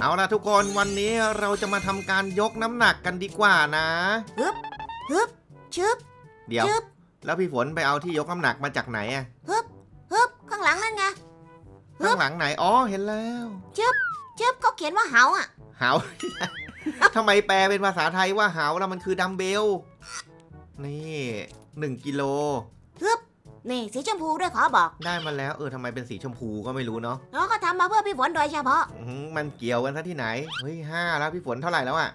เอาล่ะทุกคนวันนี้เราจะมาทำการยกน้ำหนักกันดีกว่านะฮึบชึบเดี๋ยว ชึบแล้วพี่ฝนไปเอาที่ยกน้ำหนักมาจากไหนอะฮึบฮึบข้างหลังนั่นไง ฮึบ ข้างหลังไหนอ๋อเห็นแล้วชึบเขาเขียนว่าเหาอะ หาว ทำไมแปลเป็นภาษาไทยว่าหาวแล้วมันคือดัมเบลนี่หนึ่งกิโลฮึบ นี่สีชมพูด้วยขอบอกได้มาแล้วเออทำไมเป็นสีชมพูก็ไม่รู้เนาะน้องก็ทำมาเพื่อพี่ฝนโดยเฉพาะอื้อหือมันเกี่ยวกันซะที่ไหนเฮ้ยห้าแล้วพี่ฝนเท่าไหร่แล้วอะ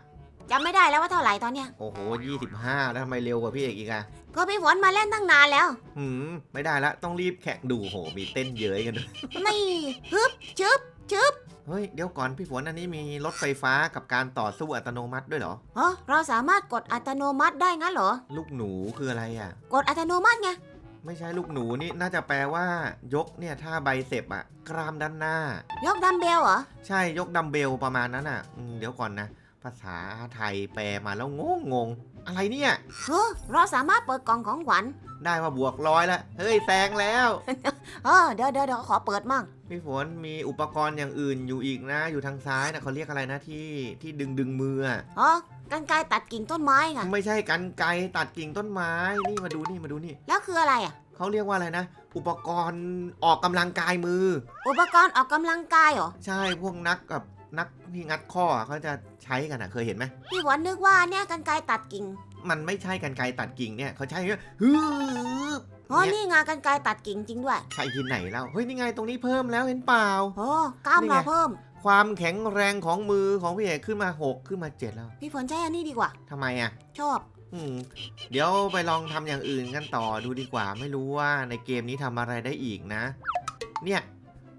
จำไม่ได้แล้วว่าเท่าไหร่ตอนเนี้ยโอ้โหยี่สิบห้าแล้วทำไมเร็วกว่าพี่เอกอีกอะก็พี่ฝนมาเล่นตั้งนานแล้ว หืมไม่ได้ละต้องรีบแข่งดูโหมีเต้นเย้ยกันด้วยนี่ฮึบชึบชึบเฮ้ยเดี๋ยวก่อนพี่ฝนอันนี้มีรถไฟฟ้ากับการต่อสู้อัตโนมัติด้วยเหรอ อ๋อเราสามารถกดอัตโนมัติได้งั้นเหรอ ลูกหนูคืออะไรอะกดอัตโนมัติไง ไม่ใช่ลูกหนูนี่น่าจะแปลว่ายกเนี่ยถ้าใบเสพอะกรามด้านหน้า ยกดัมเบลเหรอ ใช่ยกดัมเบลประมาณนั้นอะอืมเดี๋ยวก่อนนะ ภาษาไทยแปลมาแล้วงงงงอะไรเนี่ย เฮ้อเราสามารถเปิดกล่องของขวัญ ได้ว่าบวกร้อยแล้วเฮ้ยแซงแล้ว เออเดี๋ยวเดี๋ยวเดี๋ยวขอเปิดมั่ง พี่ฝนมีอุปกรณ์อย่างอื่นอยู่อีกนะ อยู่ทางซ้ายนะเขาเรียกอะไรนะที่ที่ดึงดึงมืออะอ๋อกันไกรตัดกิ่งต้นไม้ไงไม่ใช่กันไกรตัดกิ่งต้นไม้ นี่มาดูนี่มาดูนี่ แล้วคืออะไรอะ เขาเรียกว่าอะไรนะ อุปกรณ์ออกกำลังกายมือ อุปกรณ์ออกกำลังกายเหรอ ใช่ พวกนักกับนักที่งัดข้ออะเขาจะใช้กันอะ เคยเห็นไหมพี่ฝนนึกว่าเนี่ยกันไกรตัดกิ่ง มันไม่ใช่กันไกรตัดกิ่งเนี่ยเขาใช้อย่างเงี้ยฮึบอ๋อเนี่ยนี่ไงกันไกรตัดกิ่งจริงด้วย ใช่ที่ไหนแล้ว เฮ้ย นี่ไงตรงนี้เพิ่มแล้วเห็นเปล่า โอ้กล้ามนี่ไงเราเพิ่ม ความแข็งแรงของมือของพี่เอกขึ้นมา 6 ขึ้นมา 7 แล้วพี่ฝนใช้อันนี้ดีกว่า ทำไมอะ ชอบ อืม เดี๋ยวไปลองทำอย่างอื่นกันต่อดูดีกว่าไม่รู้ว่าในเกมนี้ทำอะไรได้อีกนะ เนี่ย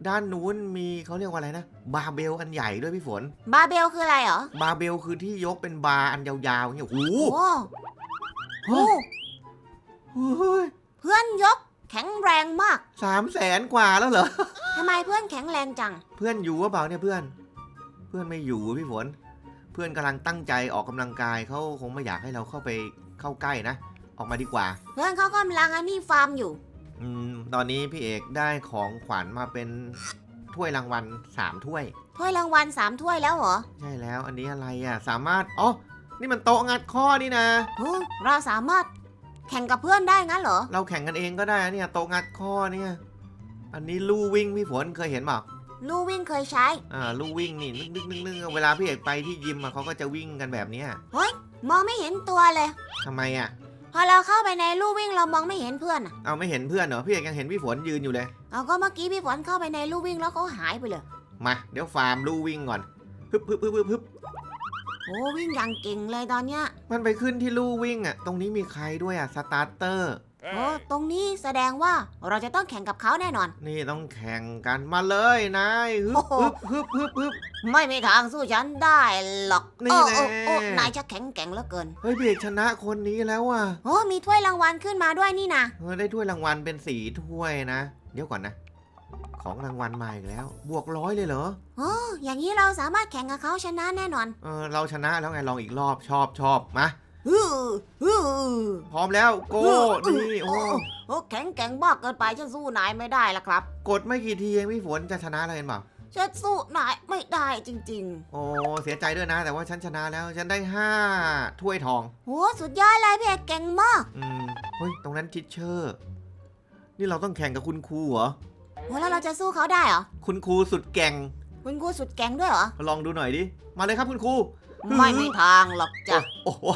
ด้านนู้นมีเขาเรียกว่าอะไรนะ บาร์เบลอันใหญ่ด้วยพี่ฝน บาร์เบลคืออะไรเหรอบาร์เบลคือที่ยกเป็นบาร์อันยาวๆอย่างเงี้ยโอ้โอ้โหโหเฮ้ยเพื่อนยก แข็งแรงมากสามแสนกว่าแล้วเหรอ ทำไมเพื่อนแข็งแรงจัง เพื่อนอยู่ว่าเปล่าเนี่ยเพื่อน เพื่อนไม่อยู่พี่ฝน เพื่อนกำลังตั้งใจออกกำลังกายเขาคงไม่อยากให้เราเข้าไปเข้าใกล้นะ ออกมาดีกว่าเพื่อนเขากำลังอันนี้ฟาร์มอยู่ อืมตอนนี้พี่เอกได้ของขวัญมาเป็นถ้วยรางวัลสามถ้วย ถ้วยรางวัลสามถ้วยแล้วเหรอใช่แล้วอันนี้อะไรอะ สามารถอ๋อนี่มันโต๊ะงัดข้อนี่นะโอ้เราสามารถ แข่งกับเพื่อนได้งั้นเหรอ เราแข่งกันเองก็ได้นะเนี่ยโต๊ะงัดข้อเนี่ย อันนี้ลู่วิ่งพี่ฝนเคยเห็นเปล่าลู่วิ่งเคยใช้ อ่าลู่วิ่งนี่นึกนึกนึกนึกเวลาพี่เอกไปที่ยิมอะเขาก็จะวิ่งกันแบบเนี้ยมองไม่เห็นตัวเลย ทำไมอะ พอเราเข้าไปในลู่วิ่งเรามองไม่เห็นเพื่อนอะเอาไม่เห็นเพื่อนเหรอพี่เอกยังเห็นพี่ฝนยืนอยู่เลย เอาก็เมื่อกี้พี่ฝนเข้าไปในลู่วิ่งแล้วเขาหายไปเลย มาเดี๋ยวฟาร์มลู่วิ่งก่อน ฮึบฮึบฮึบฮึบฮึบ โอ้วิ่งอย่างเก่งเลยตอนเนี้ยมันไปขึ้นที่ลู่วิ่งอะ ตรงนี้มีใครด้วยอะ สตาร์เตอร์ โอ้ตรงนี้แสดงว่าเราจะต้องแข่งกับเขาแน่นอน นี่ต้องแข่งกันมาเลยนายฮึโอ้บโหฮึบฮึบฮึบฮึบ ไม่มีทางสู้ฉันได้หรอกนี่โอ้แน่ โอ้โอ้นายชักแข็งแกร่งเหลือเกินเฮ้ยพี่เอกชนะคนนี้แล้วอะโอ้มีถ้วยรางวัลขึ้นมาด้วยนี่นะเออได้ถ้วยรางวัลเป็นสีถ้วยนะ เดี๋ยวก่อนนะ ของรางวัลมาอีกแล้ว บวกร้อยเลยเหรอ โอ้อย่างนี้เราสามารถแข่งกับเขาชนะแน่นอนเออเราชนะแล้วไงลองอีกรอบชอบชอบมาฮือฮือพร้อมแล้วโก้นี่โอ้โอ้แข็งแกร่งมากเกินไปฉันสู้นายไม่ได้ละครับ กดไม่กี่ทีเองพี่ฝนจะชนะอะไรกันเปล่าฉันสู้นายไม่ได้จริง โอ้เสียใจด้วยนะ แต่ว่าฉันชนะแล้วฉันได้ห้าถ้วยทองๆโอ้สุดยอดเลยพี่เอกเก่งมาก อืมเฮ้ยตรงนั้นทิชเชอร์ นี่เราต้องแข่งกับคุณครูเหรอ โอ้แล้วเราจะสู้เขาได้เหรอ คุณครูสุดแกร่ง คุณครูสุดแกร่งด้วยเหรอ ลองดูหน่อยดิ มาเลยครับคุณครูหือไม่มีทางหรอกจ้ะ โอ้โห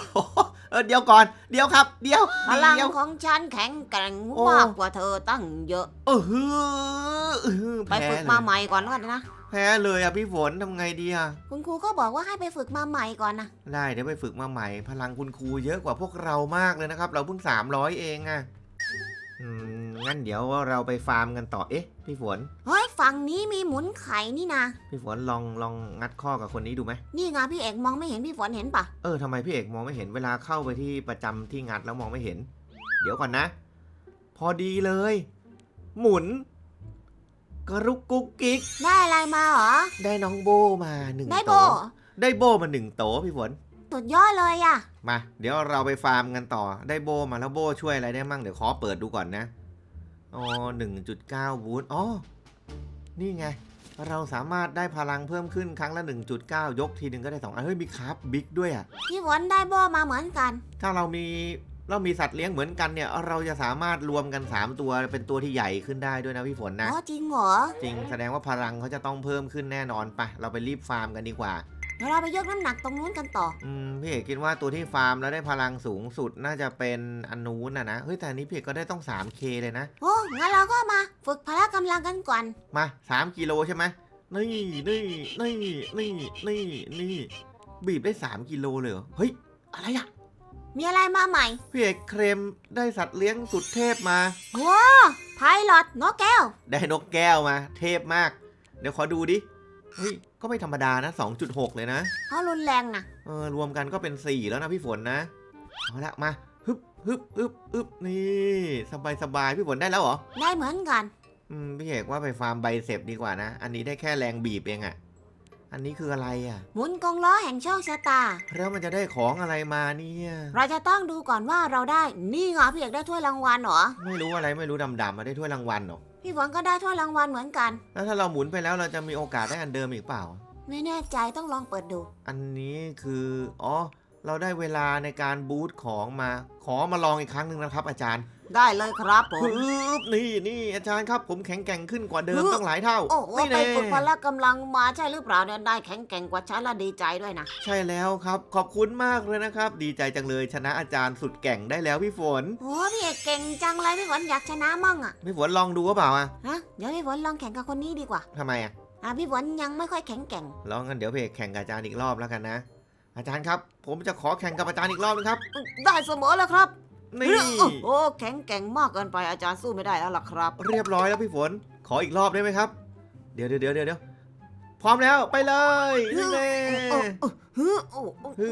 เออเดี๋ยวก่อน เดี๋ยวครับ เดี๋ยวพลังเดี๋ยว ของฉันแข็งแกร่งโอ้ มากกว่าเธอตั้งเยอะ เออฮือเออไปแพ้ฝึกเลมายใหม่ก่อนแล้วกันนะ แพ้เลยอะพี่ฝนทำไงดีอะ คุณครูก็บอกว่าให้ไปฝึกมาใหม่ก่อนนะได้เดี๋ยวไปฝึกมาใหม่ พลังคุณครูเยอะกว่าพวกเรามากเลยนะครับ เราเพิ่ง 300 เองอะอืม งั้นเดี๋ยวเราไปฟาร์มกันต่อ เอ๊ะ พี่ฝน เฮ้ยฝั่งนี้มีหมุนไข่นี่นะ พี่ฝนลองลองงัดข้อกับคนนี้ดูไหม นี่ไงพี่เอกมองไม่เห็นพี่ฝนเห็นปะเออทำไมพี่เอกมองไม่เห็นเวลาเข้าไปที่ประจำที่งัดแล้วมองไม่เห็น เดี๋ยวก่อนนะ พอดีเลย หมุน กระรุกกุ๊กกิ๊กได้อะไรมาเหรอ ได้น้องโบมาหนึ่งได้โบโตะได้โบมาหนึ่งโตะพี่ฝน สุดยอดเลยอะมา เดี๋ยวเราไปฟาร์มกันต่อ ได้โบมาแล้วโบช่วยอะไรได้มั่งเดี๋ยวขอเปิดดูก่อนนะ อ๋อหนึ่งจุดเก้าวูทอ๋อ นี่ไง เราสามารถได้พลังเพิ่มขึ้นครั้งละ 1.9 ยกทีหนึ่งก็ได้ 2 อัน เฮ้ย มีคราฟบิ๊กด้วยอะ พี่ฝนได้โบมาเหมือนกัน ถ้าเรามีเรามีสัตว์เลี้ยงเหมือนกันเนี่ย เราจะสามารถรวมกัน 3 ตัวเป็นตัวที่ใหญ่ขึ้นได้ด้วยนะพี่ฝนนะ อ๋อ จริงเหรอ จริง แสดงว่าพลังเขาจะต้องเพิ่มขึ้นแน่นอนไป เราไปรีบฟาร์มกันดีกว่าเดี๋ยวเราไปยกน้ำหนักตรงนู้นกันต่อ อืม พี่เอกคิดว่าตัวที่ฟาร์มแล้วได้พลังสูงสุดน่าจะเป็นอันนู้นนะนะ เฮ้ย แต่อันนี้พี่เอกก็ได้ต้อง 3K เลยนะ โอ้ งั้นเราก็มาฝึกพละกำลังกันก่อน มา3กิโลใช่ไหมนี่นี่นี่นี่นี่นี่บีบได้3กิโลเลยเหรอเฮ้ยอะไรอะมีอะไรมาใหม่พี่เอกเคลมได้สัตว์เลี้ยงสุดเทพมาว้าไพลอตนกแก้ว ได้นกแก้วมา เทพมาก เดี๋ยวขอดูดิเฮ้ยก็ไม่ธรรมดานะ2.6 เลยนะเขารุนแรงนะเออรวมกันก็เป็น 4 แล้วนะพี่ฝนนะเอาละมา ฮึบฮึบฮึบฮึบนี่สบายสบายพี่ฝนได้แล้วเหรอได้เหมือนกัน อืมพี่เอกว่าไปฟาร์มไบเซปดีกว่านะ อันนี้ได้แค่แรงบีบเองอะอันนี้คืออะไรอะหมุนกงล้อแห่งโชคชะตา แล้วมันจะได้ของอะไรมาเนี่ยเราจะต้องดูก่อนว่าเราได้ นี่ไงพี่เอกได้ถ้วยรางวัลเหรอ ไม่รู้อะไรไม่รู้ดำๆมาได้ถ้วยรางวัลเหรอพี่ฝนก็ได้ถ้วยรางวัลเหมือนกัน แล้วถ้าเราหมุนไปแล้วเราจะมีโอกาสได้อันเดิมอีกเปล่า ไม่แน่ใจต้องลองเปิดดู อันนี้คือ อ๋อ เราได้เวลาในการบูตของมา ขอมาลองอีกครั้งหนึ่งนะครับ อาจารย์ได้เลยครับผม ปึ๊บนี่นี่อาจารย์ครับ ผมแข็งแกร่งขึ้นกว่าเดิมฮึ ต้องหลายเท่าโอ้โหนี่ไปแน่ฝึกพละกำลังมาใช่หรือเปล่าเนี่ยได้แข็งแกร่งกว่าฉันละดีใจด้วยนะ ใช่แล้วครับ ขอบคุณมากเลยนะครับ ดีใจจังเลยชนะอาจารย์สุดแกร่งได้แล้วพี่ฝนโอ้พี่เอกเก่งจังเลยพี่ฝนอยากชนะมั่งอะพี่ฝนลองดูว่าเปล่าอะฮะเดี๋ยวพี่ฝนลองแข่งกับคนนี้ดีกว่าทำไมอะอะพี่ฝนยังไม่ค่อยแข็งแกร่งลองกันเดี๋ยวเพจแข่งกับอาจารย์อีกรอบแล้วกันนะ อาจารย์ครับ ผมจะขอแข่งกับอาจารย์อีกรอบนึงครับ ได้เสมอแล้วครับนี่โอ้โหแข็งแกร่งมากเกินไปอาจารย์สู้ไม่ได้แล้วล่ะครับ เรียบร้อยแล้วพี่ฝนขออีกรอบได้ไหมครับ เดี๋ยวเดี๋ยวเดี๋ยวเดี๋ยวพร้อมแล้วไปเลยนี่แน่โอ้โอ้ฮึโอ้โอ้ฮึ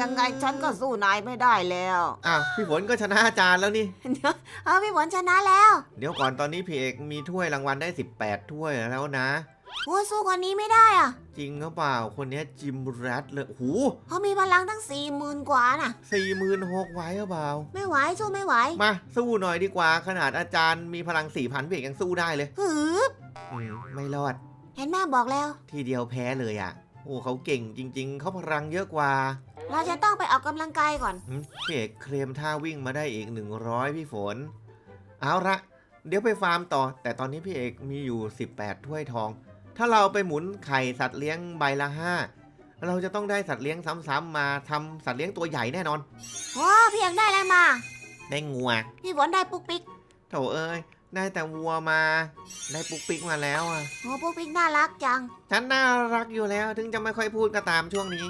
ยังไงฉันก็สู้นายไม่ได้แล้วอ้าวพี่ฝนก็ชนะอาจารย์แล้วนี่เดี๋ยวเอาพี่ฝนชนะแล้ว เดี๋ยวก่อนตอนนี้พี่เอกมีถ้วยรางวัลได้ 18 ถ้วยแล้วนะ โอ้สู้คนนี้ไม่ได้อะจริงหรือเปล่าคนเนี้ยจิมแรดเลยโอ้โหเขามีพลังตั้งสี่หมื่นกว่าน่ะ สี่หมื่นหกไหวหรือเปล่า ไม่ไหวสู้ไม่ไหวมาสู้หน่อยดีกว่าขนาดอาจารย์มีพลังสี่พันพี่เอกยังสู้ได้เลยหืออืมไม่รอด เห็นแม่บอกแล้ว ทีเดียวแพ้เลยอะ โอ้เขาเก่งจริง ๆเขาพลังเยอะกว่าเราจะต้องไปออกกำลังกายก่อนหืมพี่เอกเคลมท่าวิ่งมาได้อีก 100 พี่ฝน เอาละเดี๋ยวไปฟาร์มต่อ แต่ตอนนี้พี่เอกมีอยู่ 18 ถ้วยทอง ถ้าเราไปหมุนไข่สัตว์เลี้ยงใบละ5เราจะต้องได้สัตว์เลี้ยงซ้ำๆมาทำสัตว์เลี้ยงตัวใหญ่แน่นอนโอ้พี่เอกได้อะไรมา ได้งัวพี่ฝนได้ปุ๊กปิ๊กโถเอ้ยได้แต่วัวมา ได้ปุ๊กปิ๊กมาแล้วอะ โอ้ปุ๊กปิ๊กน่ารักจัง ฉันน่ารักอยู่แล้วถึงจะไม่ค่อยพูดก็ตามช่วงนี้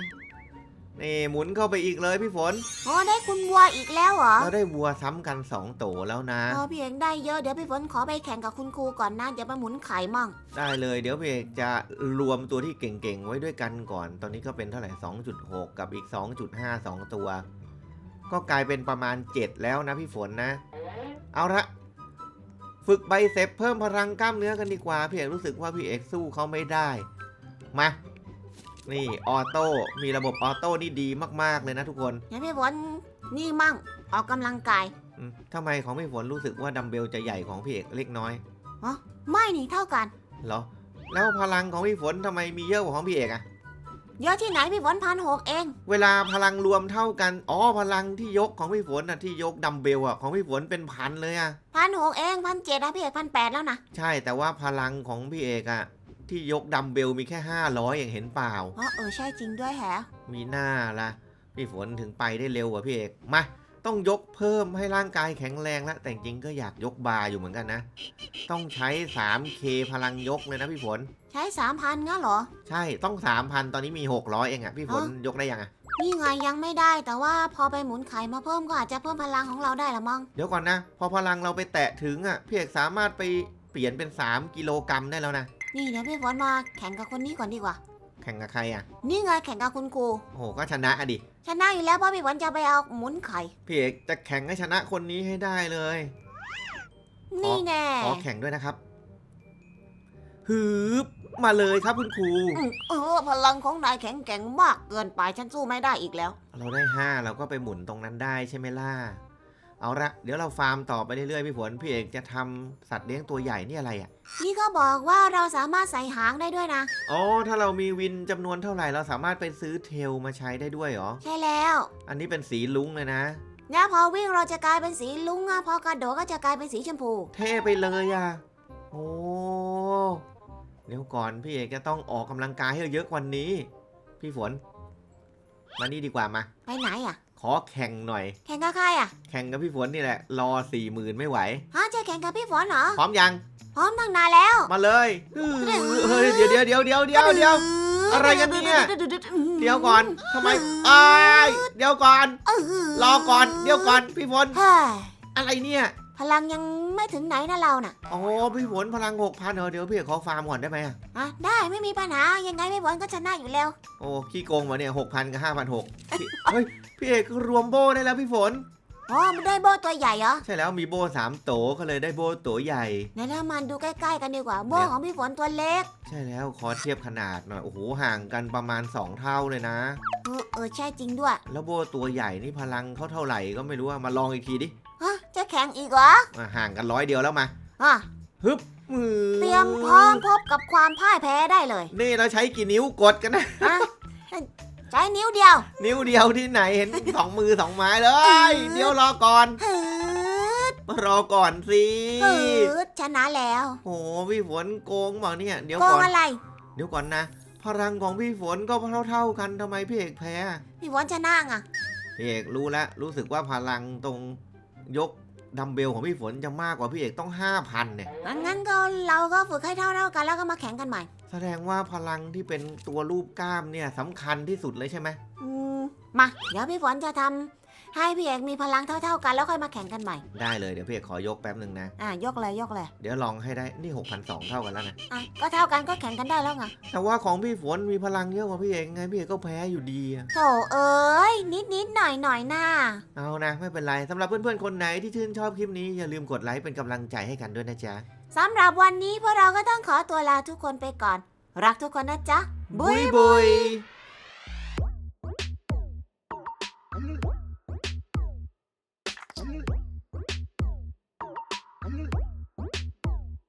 นี่หมุนเข้าไปอีกเลยพี่ฝนโอ้ได้คุณวัวอีกแล้วเหรอเราได้วัวซ้ำกันสองโตแล้วนะโอ้พี่เอกได้เยอะเดี๋ยวพี่ฝนขอไปแข่งกับคุณครูก่อนนะเดี๋ยวไปหมุนไข่มั่ง ได้เลยเดี๋ยวพี่เอกจะรวมตัวที่เก่งๆ ไว้ด้วยกันก่อน ตอนนี้ก็เป็นเท่าไหร่ 2.6 กับอีก 2.5 2 ตัว ก็กลายเป็นประมาณ 7 แล้วนะพี่ฝนนะ เอาละฝึกไบเซปเพิ่มพลังกล้ามเนื้อกันดีกว่าพี่เอกรู้สึกว่าพี่เอกสู้เขาไม่ได้ มา นี่ออโต้มีระบบออโต้นี่ดีมากๆเลยนะทุกคนเดี๋ยวพี่ฝนนี่มั่งออกกำลังกายอืมทำไมของพี่ฝนรู้สึกว่าดัมเบลจะใหญ่ของพี่เอกเล็กน้อยอ๋อไม่นี่เท่ากัน เหรอ แล้วพลังของพี่ฝนทำไมมีเยอะกว่าของพี่เอกอะเยอะที่ไหนพี่ฝนพันหกเอง เวลาพลังรวมเท่ากัน อ๋อพลังที่ยกของพี่ฝนนะที่ยกดัมเบลอะของพี่ฝนเป็นพันเลยอะพันหกเองพันเจ็ดนะพี่เอกพันแปดแล้วนะใช่แต่ว่าพลังของพี่เอกอะ ที่ยกดัมเบลมีแค่ 500 อย่างเห็นเปล่า อ๋อเออใช่จริงด้วยแฮะ มีหน้าละพี่ฝนถึงไปได้เร็วกว่าพี่เอก มา ต้องยกเพิ่มให้ร่างกายแข็งแรงแล้วแต่จริงๆก็อยากยกบาร์อยู่เหมือนกันนะ ต้องใช้ 3K พลังยกเลยนะพี่ฝน ใช้สามพันงั้นเหรอ ใช่ต้อง 3,000 ตอนนี้มี 600 เองอะพี่ฝนยกได้ยังอะนี่ไงยังไม่ได้แต่ว่าพอไปหมุนไข่มาเพิ่มก็อาจจะเพิ่มพลังของเราได้ละมั้งเดี๋ยวก่อนนะ พอพลังเราไปแตะถึงอะพี่เอกสามารถไปเปลี่ยนเป็น 3 กิโลกรัมได้แล้วนะ นี่เดี๋ยวพี่ฝนมาแข่งกับคนนี้ก่อนดีกว่า แข่งกับใครอะนี่ไงแข่งกับคุณครูโอ้โหก็ชนะอะดิ ชนะอยู่แล้วเพราะพี่ฝนจะไปเอาหมุนไข่ พี่เอกจะแข่งให้ชนะคนนี้ให้ได้เลย นี่แน่ขอแข่งด้วยนะครับฮึบมาเลยครับคุณครูอืมเออพลังของนายแข็งแกร่งมากเกินไปฉันสู้ไม่ได้อีกแล้ว เราได้5เราก็ไปหมุนตรงนั้นได้ใช่ไหมล่ะ เอาละเดี๋ยวเราฟาร์มต่อไปเรื่อยๆพี่ฝนพี่เอกจะทำสัตว์เลี้ยงตัวใหญ่นี่อะไรอะ นี่ก็บอกว่าเราสามารถใส่หางได้ด้วยนะอ๋อถ้าเรามีวินจำนวนเท่าไหร่เราสามารถไปซื้อเทลมาใช้ได้ด้วยเหรอใช่แล้ว อันนี้เป็นสีลุ้งเลยนะเนี่ยพอวิ่งเราจะกลายเป็นสีลุงอะพอกระโดดก็จะกลายเป็นสีชมพู เท่ไปเลยอะโอ้เดี๋ยวก่อนพี่เอกจะต้องออกกำลังกายให้เยอะกว่านี้ พี่ฝนมานี่ดีกว่ามาไปไหนอะ ขอแข่งหน่อย แข่งกับใครอะแข่งกับพี่ฝนนี่แหละ รอสี่หมื่นไม่ไหว ฮะจะแข่งกับพี่ฝนเหรอ พร้อมยัง พร้อมตั้งนานแล้วมาเลยเฮ้ยเดี๋ยวเดี๋ยวเดี๋ยวเดี๋ยวเดี๋ยวเดี๋ยว อะไรกันเนี่ย เดี๋ยวก่อนทำไมอ้ายเดี๋ยวก่อน รอก่อน เดี๋ยวก่อนพี่ฝนเฮ้ย อะไรเนี่ย พลังยังไม่ถึงไหนนะเราน่ะโอ้พี่ฝนพลังหกพันเหรอเดี๋ยวพี่เอกขอฟาร์มก่อนได้ไหมอะอะได้ไม่มีปัญหายังไงพี่ฝนก็ชนะอยู่แล้ว โอ้ขี้โกงวะเนี่ยหกพันกับห้าพันหกเฮ้ยพี่เอกรวมโบได้แล้วพี่ฝนอ๋อมันได้โบตัวใหญ่เหรอใช่แล้วมีโบสามโตก็เลยได้โบโตใหญ่ไหนถ้ามันดูใกล้ๆกันดีกว่าโบของพี่ฝนตัวเล็ก ใช่แล้วขอเทียบขนาดหน่อยโอ้โหห่างกันประมาณ 2 เท่าเลยนะ เออเออใช่จริงด้วย แล้วโบตัวใหญ่นี่พลังเขาเท่าไหร่ก็ไม่รู้อะมาลองอีกทีดิ ฮะจะแข่งอีกเหรออะห่างกันร้อยเดียวแล้วมาอะฮึบมือเตรียมพร้อมพบกับความพ่ายแพ้ได้เลยนี่เราใช้กี่นิ้วกดกันนะ ฮะใช้นิ้วเดียวนิ้วเดียวที่ไหนเห็น สองมือสองไม้เลย เดี๋ยวรอก่อน หืดรอก่อนสิหืดชนะแล้วโอ้โหพี่ฝนโกงเปล่าเนี่ย เดี๋ยวโกก่งอนอะไร เดี๋ยวก่อนนะ พลังของพี่ฝนก็เท่าๆกันทำไมพี่เอกแพ้ พี่ฝนชนะไงพี่เอกรู้แล้วรู้สึกว่าพลังตรง ยกดัมเบลของพี่ฝนจะมากกว่าพี่เอกต้องห้าพันเนี่ย งั้นก็เราก็ฝึกให้เท่าๆกันแล้วก็มาแข่งกันใหม่ แสดงว่าพลังที่เป็นตัวรูปกล้ามเนี่ยสำคัญที่สุดเลยใช่ไหม อืม มา เดี๋ยวพี่ฝนจะทำ ให้พี่เอกมีพลังเท่า ๆ กันแล้วค่อยมาแข่งกันใหม่ ได้เลยเดี๋ยวพี่เอกขอยกแป๊บหนึ่งนะ อะยกเลยยกเลยเดี๋ยวลองให้ได้นี่6 2 0 0เท่ากันแล้วนะ อะก็เท่ากันก็แข่งกันได้แล้วไงแต่ว่าของพี่ฝนมีพลังเยอะกว่าพี่เอกไงพี่เอกก็แพ้อยู่ดีอะโถเอ้ยนิดนิดๆหน่อยหน่อยๆหน้าเอานะไม่เป็นไรสำหรับเพื่อนๆคนไหนที่ชื่นชอบคลิปนี้อย่าลืมกดไลค์เป็นกำลังใจให้กันด้วยนะจ๊ะ สำหรับวันนี้พวกเราก็ต้องขอตัวลาทุกคนไปก่อน รักทุกคนนะจ๊ะ บุยบุย